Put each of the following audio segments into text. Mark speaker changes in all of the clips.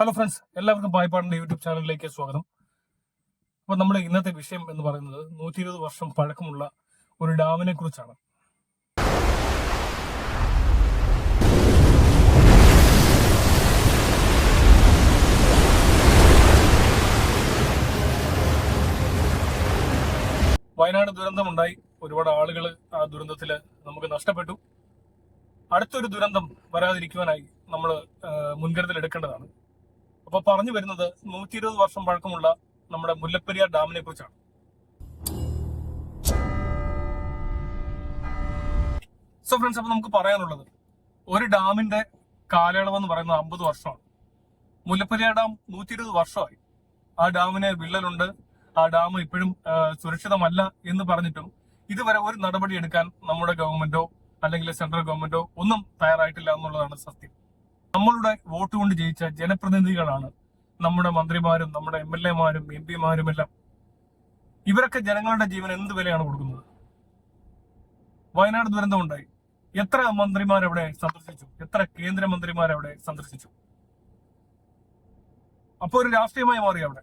Speaker 1: Hello friends എല്ലാവർക്കും പായ്പാടിന്റെ YouTube ചാനലിലേക്ക് സ്വാഗതം. അപ്പോൾ നമ്മുടെ ഇന്നത്തെ വിഷയം എന്ന് പറയുന്നത് നൂറ്റി ഇരുപത് വർഷം പഴക്കമുള്ള ഒരു ഡാമിനെ കുറിച്ചാണ്. വയനാട് ദുരന്തമുണ്ടായി. ഒരുപാട് ആളുകൾ ആ ദുരന്തത്തിൽ നമുക്ക് നഷ്ടപ്പെട്ടു. അടുത്തൊരു ദുരന്തം വരാതിരിക്കുവാനായി നമ്മൾ മുൻകരുതൽ എടുക്കേണ്ടതാണ്. അപ്പൊ പറഞ്ഞു വരുന്നത് നൂറ്റി ഇരുപത് വർഷം പഴക്കമുള്ള നമ്മുടെ മുല്ലപ്പെരിയാർ ഡാമിനെ കുറിച്ചാണ്. സോ ഫ്രണ്ട്സ് അപ്പൊ നമുക്ക് പറയാനുള്ളത് ഒരു ഡാമിന്റെ കാലയളവ് എന്ന് പറയുന്നത് അമ്പത് വർഷമാണ്. മുല്ലപ്പെരിയാർ ഡാം നൂറ്റി ഇരുപത് വർഷമായി. ആ ഡാമിന് വിള്ളലുണ്ട്. ആ ഡാം ഇപ്പോഴും സുരക്ഷിതമല്ല എന്ന് പറഞ്ഞിട്ടും ഇതുവരെ ഒരു നടപടി എടുക്കാൻ നമ്മുടെ ഗവൺമെന്റോ അല്ലെങ്കിൽ സെൻട്രൽ ഗവൺമെന്റോ ഒന്നും തയ്യാറായിട്ടില്ല എന്നുള്ളതാണ് സത്യം. നമ്മളുടെ വോട്ട് കൊണ്ട് ജയിച്ച ജനപ്രതിനിധികളാണ് നമ്മുടെ മന്ത്രിമാരും നമ്മുടെ എം എൽ എമാരും എം പിമാരും എല്ലാം ഇവരൊക്കെ ജനങ്ങളുടെ ജീവൻ എന്ത് വിലയാണ് കൊടുക്കുന്നത്? വയനാട് ദുരന്തമുണ്ടായി. എത്ര മന്ത്രിമാരവിടെ സന്ദർശിച്ചു? എത്ര കേന്ദ്രമന്ത്രിമാരവിടെ സന്ദർശിച്ചു? അപ്പോൾ ഒരു രാഷ്ട്രീയമായി മാറി അവിടെ.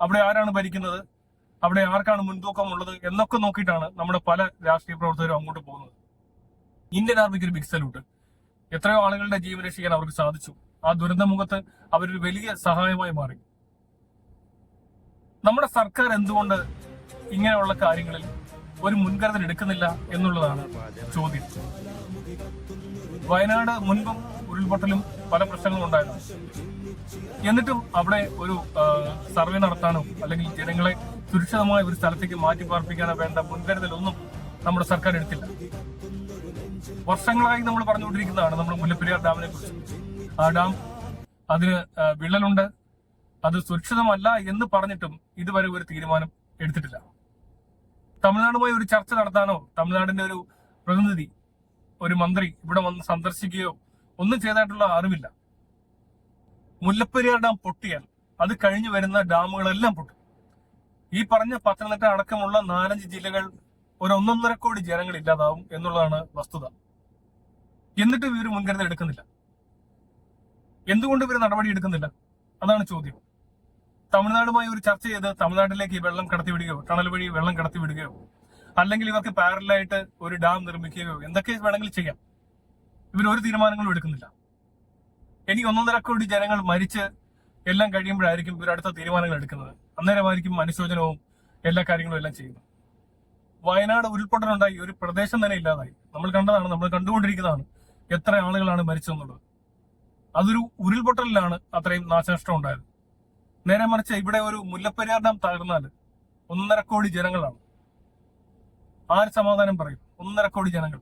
Speaker 1: അവിടെ ആരാണ് ഭരിക്കുന്നത്? അവിടെ ആർക്കാണ് മുൻതൂക്കം ഉള്ളത് എന്നൊക്കെ നോക്കിയിട്ടാണ് നമ്മുടെ പല രാഷ്ട്രീയ പ്രവർത്തകരും അങ്ങോട്ട് പോകുന്നത്. ഇന്ത്യൻ ആർമിക്ക് ഒരു ബിഗ് സല്യൂട്ട് എത്രയോ ആളുകളുടെ ജീവൻ രക്ഷിക്കാൻ അവർക്ക് സാധിച്ചു. ആ ദുരന്തമുഖത്ത് അവരൊരു വലിയ സഹായമായി മാറി. നമ്മുടെ സർക്കാർ എന്തുകൊണ്ട് ഇങ്ങനെയുള്ള കാര്യങ്ങളിൽ ഒരു മുൻകരുതൽ എടുക്കുന്നില്ല എന്നുള്ളതാണ് ചോദ്യം. വയനാട് മുൻപും ഉരുൾപൊട്ടലും പല പ്രശ്നങ്ങളും ഉണ്ടായിരുന്നു. എന്നിട്ടും അവിടെ ഒരു സർവേ നടത്താനോ അല്ലെങ്കിൽ ജനങ്ങളെ സുരക്ഷിതമായ ഒരു സ്ഥലത്തേക്ക് മാറ്റി പാർപ്പിക്കാനോ വേണ്ട മുൻകരുതലൊന്നും നമ്മുടെ സർക്കാർ എടുത്തില്ല. വർഷങ്ങളായി നമ്മൾ പറഞ്ഞുകൊണ്ടിരിക്കുന്നതാണ് നമ്മുടെ മുല്ലപ്പെരിയാർ ഡാമിനെ കുറിച്ച് ആ ഡാം അതിന് വിള്ളലുണ്ട്. അത് സുരക്ഷിതമല്ല എന്ന് പറഞ്ഞിട്ടും ഇതുവരെ ഒരു തീരുമാനം എടുത്തിട്ടില്ല. തമിഴ്നാടുമായി ഒരു ചർച്ച നടത്താനോ തമിഴ്നാടിന്റെ ഒരു പ്രതിനിധി ഒരു മന്ത്രി ഇവിടെ വന്ന് സന്ദർശിക്കുകയോ ഒന്നും ചെയ്തായിട്ടുള്ള അറിവില്ല. മുല്ലപ്പെരിയാർ ഡാം പൊട്ടിയാൽ അത് കഴിഞ്ഞു വരുന്ന ഡാമുകളെല്ലാം പൊട്ടും. ഈ പറഞ്ഞ പത്തനംതിട്ട അടക്കമുള്ള നാലഞ്ച് ജില്ലകൾ ഒരു ഒന്നൊന്നര കോടി ജനങ്ങൾ ഇല്ലാതാവും എന്നുള്ളതാണ് വസ്തുത. എന്നിട്ടും ഇവർ മുൻകരുതൽ എടുക്കുന്നില്ല. എന്തുകൊണ്ട് ഇവർ നടപടി എടുക്കുന്നില്ല? അതാണ് ചോദ്യം. തമിഴ്നാടുമായി ഒരു ചർച്ച ചെയ്ത് തമിഴ്നാട്ടിലേക്ക് വെള്ളം കടത്തിവിടുകയോ ടണൽ വഴി വെള്ളം കടത്തിവിടുകയോ അല്ലെങ്കിൽ ഇവർക്ക് പാരലായിട്ട് ഒരു ഡാം നിർമ്മിക്കുകയോ എന്തൊക്കെ വേണമെങ്കിൽ ചെയ്യാം. ഇവർ ഒരു തീരുമാനങ്ങളും എടുക്കുന്നില്ല. എനിക്ക് ഒന്നൊന്നര കോടി ജനങ്ങൾ മരിച്ച് എല്ലാം കഴിയുമ്പോഴായിരിക്കും ഇവർ അടുത്ത തീരുമാനങ്ങൾ എടുക്കുന്നത്. അന്നേരമായിരിക്കും അനുശോചനവും എല്ലാ കാര്യങ്ങളും എല്ലാം ചെയ്യുന്നത്. വയനാട് ഉരുൾപൊട്ടലുണ്ടായി ഒരു പ്രദേശം തന്നെ ഇല്ലാതായി. നമ്മൾ കണ്ടതാണ് നമ്മൾ കണ്ടുകൊണ്ടിരിക്കുന്നതാണ്. എത്ര ആളുകളാണ് മരിച്ചതെന്നുള്ളത് അതൊരു ഉരുൾപൊട്ടലിലാണ് അത്രയും നാശനഷ്ടം ഉണ്ടായത്. നേരെ മറിച്ച് ഇവിടെ ഒരു മുല്ലപ്പെരിയാർ ഡാം തകർന്നാൽ ഒന്നര കോടി ജനങ്ങളാണ്. ആര് സമാധാനം പറയും? ഒന്നര കോടി ജനങ്ങൾ.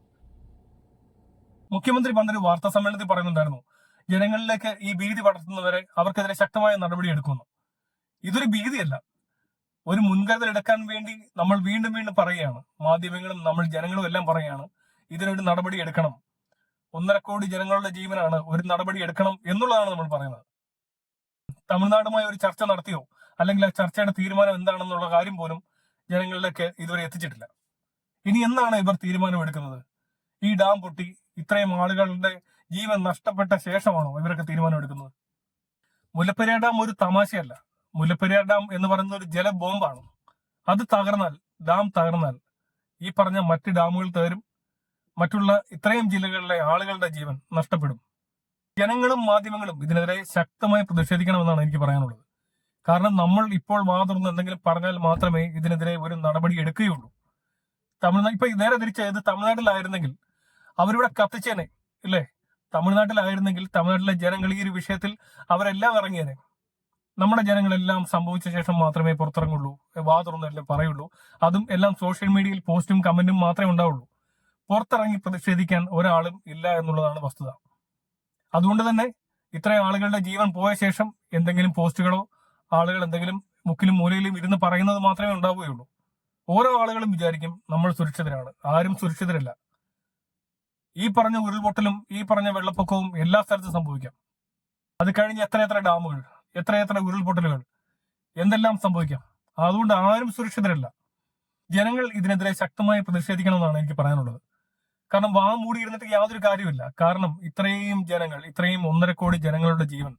Speaker 1: മുഖ്യമന്ത്രി പണ്ടൊരു വാർത്താ സമ്മേളനത്തിൽ പറയുന്നുണ്ടായിരുന്നു ജനങ്ങളിലേക്ക് ഈ ഭീതി പടർത്തുന്നവരെ അവർക്കെതിരെ ശക്തമായ നടപടി എടുക്കുന്നു. ഇതൊരു ഭീതിയല്ല. ഒരു മുൻകരുതൽ എടുക്കാൻ വേണ്ടി നമ്മൾ വീണ്ടും വീണ്ടും പറയുകയാണ്. മാധ്യമങ്ങളും നമ്മൾ ജനങ്ങളും എല്ലാം പറയുകയാണ് ഇതിനൊരു നടപടി എടുക്കണം. ഒന്നര കോടി ജനങ്ങളുടെ ജീവനാണ് ഒരു നടപടി എടുക്കണം എന്നുള്ളതാണ് നമ്മൾ പറയുന്നത്. തമിഴ്നാടുമായി ഒരു ചർച്ച നടത്തിയോ? അല്ലെങ്കിൽ ആ ചർച്ചയുടെ തീരുമാനം എന്താണെന്നുള്ള കാര്യം പോലും ജനങ്ങളിലേക്ക് ഇതുവരെ എത്തിച്ചിട്ടില്ല. ഇനി എന്നാണ് ഇവർ തീരുമാനമെടുക്കുന്നത്? ഈ ഡാം പൊട്ടി ഇത്രയും ആളുകളുടെ ജീവൻ നഷ്ടപ്പെട്ട ശേഷമാണോ ഇവരൊക്കെ തീരുമാനമെടുക്കുന്നത്? മുല്ലപ്പെരിയാർ ഡാം ഒരു തമാശയല്ല. മുല്ലപ്പെരിയാർ ഡാം എന്ന് പറയുന്ന ഒരു ജലബോംബാണ്. അത് തകർന്നാൽ ഡാം തകർന്നാൽ ഈ പറഞ്ഞ മറ്റ് ഡാമുകൾ തകരും. മറ്റുള്ള ഇത്രയും ജില്ലകളിലെ ആളുകളുടെ ജീവൻ നഷ്ടപ്പെടും. ജനങ്ങളും മാധ്യമങ്ങളും ഇതിനെതിരെ ശക്തമായി പ്രതിഷേധിക്കണമെന്നാണ് എനിക്ക് പറയാനുള്ളത്. കാരണം നമ്മൾ ഇപ്പോൾ മാതൃന്ന് എന്തെങ്കിലും പറഞ്ഞാൽ മാത്രമേ ഇതിനെതിരെ ഒരു നടപടി എടുക്കുകയുള്ളൂ. തമിഴ്നാട് ഇപ്പൊ നേരെ തിരിച്ച് ഇത് തമിഴ്നാട്ടിലായിരുന്നെങ്കിൽ അവരിവിടെ കത്തിച്ചേനെ ഇല്ലേ? തമിഴ്നാട്ടിലായിരുന്നെങ്കിൽ തമിഴ്നാട്ടിലെ ജനങ്ങൾ ഈ ഒരു വിഷയത്തിൽ അവരെല്ലാം ഇറങ്ങിയേനെ. നമ്മുടെ ജനങ്ങളെല്ലാം സംഭവിച്ച ശേഷം മാത്രമേ പുറത്തിറങ്ങുള്ളൂ. വാ തുറന്നെല്ലാം പറയുള്ളൂ. അതും എല്ലാം സോഷ്യൽ മീഡിയയിൽ പോസ്റ്റും കമന്റും മാത്രമേ ഉണ്ടാവുള്ളൂ. പുറത്തിറങ്ങി പ്രതിഷേധിക്കാൻ ഒരാളും ഇല്ല എന്നുള്ളതാണ് വസ്തുത. അതുകൊണ്ട് തന്നെ ഇത്രയും ആളുകളുടെ ജീവൻ പോയ ശേഷം എന്തെങ്കിലും പോസ്റ്റുകളോ ആളുകൾ എന്തെങ്കിലും മുക്കിലും മൂലയിലും ഇരുന്ന് പറയുന്നത് മാത്രമേ ഉണ്ടാവുകയുള്ളൂ. ഓരോ ആളുകളും വിചാരിക്കും നമ്മൾ സുരക്ഷിതരാണ്. ആരും സുരക്ഷിതരല്ല. ഈ പറഞ്ഞ ഉരുൾപൊട്ടലും ഈ പറഞ്ഞ വെള്ളപ്പൊക്കവും എല്ലാ സ്ഥലത്തും സംഭവിക്കാം. അത് കഴിഞ്ഞ് എത്ര ഡാമുകൾ എത്ര എത്ര ഉരുൾപൊട്ടലുകൾ എന്തെല്ലാം സംഭവിക്കാം? അതുകൊണ്ട് ആരും സുരക്ഷിതരല്ല. ജനങ്ങൾ ഇതിനെതിരെ ശക്തമായി പ്രതിഷേധിക്കണമെന്നാണ് എനിക്ക് പറയാനുള്ളത്. കാരണം വാ മൂടി ഇരുന്നിട്ട് യാതൊരു കാര്യമില്ല കാരണം ഇത്രയും ജനങ്ങൾ ഇത്രയും ഒന്നര കോടി ജനങ്ങളുടെ ജീവൻ.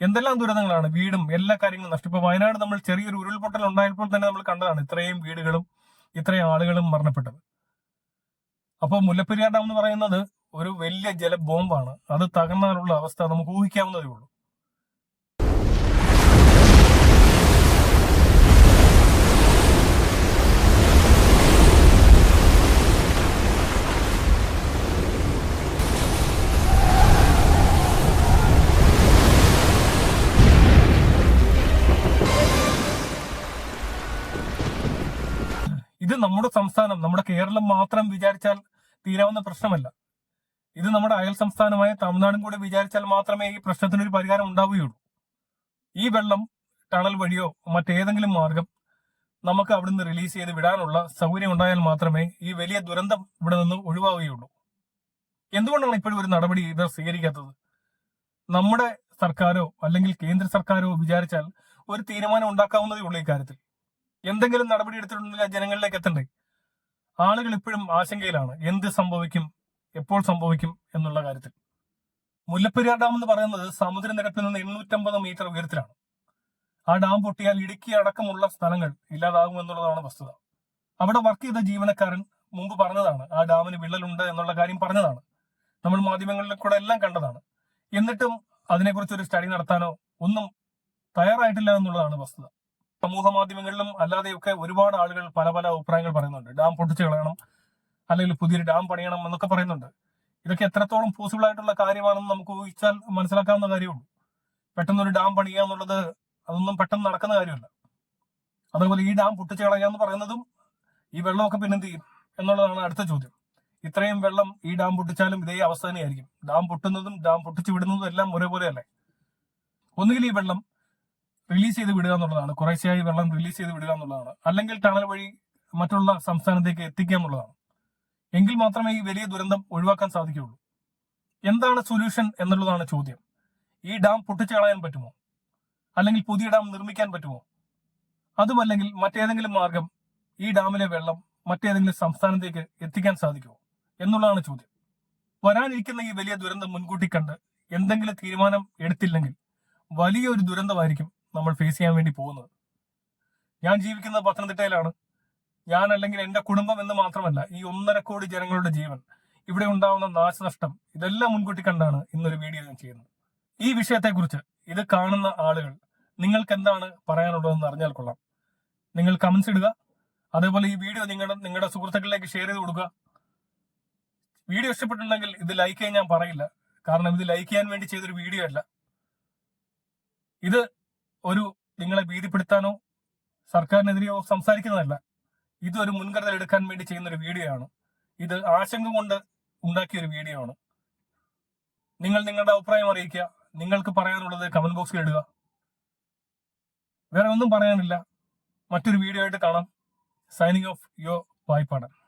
Speaker 1: എന്തെല്ലാം ദുരന്തങ്ങളാണ്? വീടും എല്ലാ കാര്യങ്ങളും നഷ്ടം. ഇപ്പൊ വയനാട് നമ്മൾ ചെറിയൊരു ഉരുൾപൊട്ടൽ ഉണ്ടായപ്പോൾ തന്നെ നമ്മൾ കണ്ടതാണ് ഇത്രയും വീടുകളും ഇത്രയും ആളുകളും മരണപ്പെട്ടത്. അപ്പോൾ മുല്ലപ്പെരിയാർ ഡാം എന്ന് പറയുന്നത് ഒരു വലിയ ജലബോംബാണ്. അത് തകർന്നാലുള്ള അവസ്ഥ നമുക്ക് ഊഹിക്കാവുന്നതേ ഉള്ളൂ. ഇത് നമ്മുടെ സംസ്ഥാനം നമ്മുടെ കേരളം മാത്രം വിചാരിച്ചാൽ തീരാവുന്ന പ്രശ്നമല്ല. ഇത് നമ്മുടെ അയൽ സംസ്ഥാനമായ തമിഴ്നാടും കൂടെ വിചാരിച്ചാൽ മാത്രമേ ഈ പ്രശ്നത്തിനൊരു പരിഹാരം ഉണ്ടാവുകയുള്ളൂ. ഈ വെള്ളം ടണൽ വഴിയോ മറ്റേതെങ്കിലും മാർഗം നമുക്ക് അവിടുന്ന് റിലീസ് ചെയ്ത് വിടാനുള്ള സൗകര്യം ഉണ്ടായാൽ മാത്രമേ ഈ വലിയ ദുരന്തം ഇവിടെ നിന്ന് ഒഴിവാവുകയുള്ളൂ. എന്തുകൊണ്ടാണ് ഇപ്പോഴും ഒരു നടപടി ഇവർ സ്വീകരിക്കാത്തത്? നമ്മുടെ സർക്കാരോ അല്ലെങ്കിൽ കേന്ദ്ര സർക്കാരോ വിചാരിച്ചാൽ ഒരു തീരുമാനം ഉണ്ടാക്കാവുന്നതേ ഉള്ളൂ ഇക്കാര്യത്തിൽ എന്തെങ്കിലും നടപടി എടുത്തിട്ടുണ്ടെങ്കിൽ ജനങ്ങളിലേക്ക് എത്തണ്ടേ? ആളുകൾ ഇപ്പോഴും ആശങ്കയിലാണ്. എന്ത് സംഭവിക്കും? എപ്പോൾ സംഭവിക്കും? എന്നുള്ള കാര്യത്തിൽ. മുല്ലപ്പെരിയാർ ഡാം എന്ന് പറയുന്നത് സമുദ്രനിരപ്പിൽ നിന്ന് എണ്ണൂറ്റമ്പത് മീറ്റർ ഉയരത്തിലാണ്. ആ ഡാം പൊട്ടിയാൽ ഇടുക്കി അടക്കമുള്ള സ്ഥലങ്ങൾ ഇല്ലാതാകും എന്നുള്ളതാണ് വസ്തുത. അവിടെ വർക്ക് ചെയ്ത ജീവനക്കാരൻ മുമ്പ് പറഞ്ഞതാണ് ആ ഡാമിന് വിള്ളലുണ്ട് എന്നുള്ള കാര്യം പറഞ്ഞതാണ്. നമ്മൾ മാധ്യമങ്ങളിൽ കൂടെ എല്ലാം കണ്ടതാണ്. എന്നിട്ടും അതിനെക്കുറിച്ച് ഒരു സ്റ്റഡി നടത്താനോ ഒന്നും തയ്യാറായിട്ടില്ല എന്നുള്ളതാണ് വസ്തുത. സമൂഹ മാധ്യമങ്ങളിലും അല്ലാതെയൊക്കെ ഒരുപാട് ആളുകൾ പല പല അഭിപ്രായങ്ങൾ പറയുന്നുണ്ട്. ഡാം പൊട്ടിച്ചു കളയണം അല്ലെങ്കിൽ പുതിയൊരു ഡാം പണിയണം എന്നൊക്കെ പറയുന്നുണ്ട്. ഇതൊക്കെ എത്രത്തോളം പോസിബിൾ ആയിട്ടുള്ള കാര്യമാണെന്ന് നമുക്ക് ഊഹിച്ചാൽ മനസ്സിലാക്കാവുന്ന കാര്യമുള്ളൂ. പെട്ടെന്ന് ഒരു ഡാം പണിയുക എന്നുള്ളത് അതൊന്നും പെട്ടെന്ന് നടക്കുന്ന കാര്യമല്ല. അതേപോലെ ഈ ഡാം പൊട്ടിച്ചു കളയുക എന്ന് പറയുന്നതും ഈ വെള്ളമൊക്കെ പിന്നെ എന്ത് ചെയ്യും എന്നുള്ളതാണ് അടുത്ത ചോദ്യം. ഇത്രയും വെള്ളം ഈ ഡാം പൊട്ടിച്ചാലും ഇതേ അവസ്ഥ തന്നെയായിരിക്കും. ഡാം പൊട്ടുന്നതും ഡാം പൊട്ടിച്ചു വിടുന്നതും എല്ലാം ഒരേപോലെ അല്ലേ ഒന്നുകിൽ ഈ വെള്ളം റിലീസ് ചെയ്ത് വിടുക എന്നുള്ളതാണ്. കുറേശ്ശെയായി വെള്ളം റിലീസ് ചെയ്ത് വിടുക എന്നുള്ളതാണ്. അല്ലെങ്കിൽ ടണൽ വഴി മറ്റുള്ള സംസ്ഥാനത്തേക്ക് എത്തിക്കുക എന്നുള്ളതാണ്. എങ്കിൽ മാത്രമേ ഈ വലിയ ദുരന്തം ഒഴിവാക്കാൻ സാധിക്കുകയുള്ളൂ. എന്താണ് സൊല്യൂഷൻ എന്നുള്ളതാണ് ചോദ്യം. ഈ ഡാം പൊട്ടിച്ചു കളയാൻ പറ്റുമോ? അല്ലെങ്കിൽ പുതിയ ഡാം നിർമ്മിക്കാൻ പറ്റുമോ? അതുമല്ലെങ്കിൽ മറ്റേതെങ്കിലും മാർഗം ഈ ഡാമിലെ വെള്ളം മറ്റേതെങ്കിലും സംസ്ഥാനത്തേക്ക് എത്തിക്കാൻ സാധിക്കുമോ? എന്നുള്ളതാണ് ചോദ്യം. വരാനിരിക്കുന്ന ഈ വലിയ ദുരന്തം മുൻകൂട്ടി കണ്ട് എന്തെങ്കിലും തീരുമാനം എടുത്തില്ലെങ്കിൽ വലിയൊരു ദുരന്തമായിരിക്കും നമ്മൾ ഫേസ് ചെയ്യാൻ വേണ്ടി പോകുന്നത്. ഞാൻ ജീവിക്കുന്നത് പത്തനംതിട്ടയിലാണ്. ഞാൻ അല്ലെങ്കിൽ എന്റെ കുടുംബം എന്ന് മാത്രമല്ല ഈ ഒന്നര കോടി ജനങ്ങളുടെ ജീവൻ ഇവിടെ ഉണ്ടാവുന്ന നാശനഷ്ടം ഇതെല്ലാം മുൻകൂട്ടി കണ്ടാണ് ഇന്നൊരു വീഡിയോ ഞാൻ ചെയ്യുന്നത്. ഈ വിഷയത്തെക്കുറിച്ച് ഇത് കാണുന്ന ആളുകൾ നിങ്ങൾക്ക് എന്താണ് പറയാനുള്ളതെന്ന് അറിഞ്ഞാൽ കൊള്ളാം. നിങ്ങൾ കമന്റ്സ് ഇടുക. അതേപോലെ ഈ വീഡിയോ നിങ്ങളുടെ നിങ്ങളുടെ സുഹൃത്തുക്കളിലേക്ക് ഷെയർ ചെയ്ത് കൊടുക്കുക. വീഡിയോ ഇഷ്ടപ്പെട്ടിട്ടുണ്ടെങ്കിൽ ഇത് ലൈക്ക് ചെയ്യാൻ ഞാൻ പറയില്ല. കാരണം ഇത് ലൈക്ക് ചെയ്യാൻ വേണ്ടി ചെയ്തൊരു വീഡിയോ അല്ല. ഇത് ഒരു നിങ്ങളെ ഭീതിപ്പെടുത്താനോ സർക്കാരിനെതിരെയോ സംസാരിക്കുന്നതല്ല. ഇതൊരു മുൻകരുതൽ എടുക്കാൻ വേണ്ടി ചെയ്യുന്ന ഒരു വീഡിയോ ആണ് ഇത് ആശങ്ക കൊണ്ട് ഉണ്ടാക്കിയ ഒരു വീഡിയോ ആണ് നിങ്ങൾ നിങ്ങളുടെ അഭിപ്രായം അറിയിക്കുക. നിങ്ങൾക്ക് പറയാനുള്ളത് കമന്റ് ബോക്സിൽ ഇടുക. വേറെ ഒന്നും പറയാനില്ല. മറ്റൊരു വീഡിയോ ആയിട്ട് കാണാം. സൈനിങ് ഓഫ് യോ വായ്പാടൻ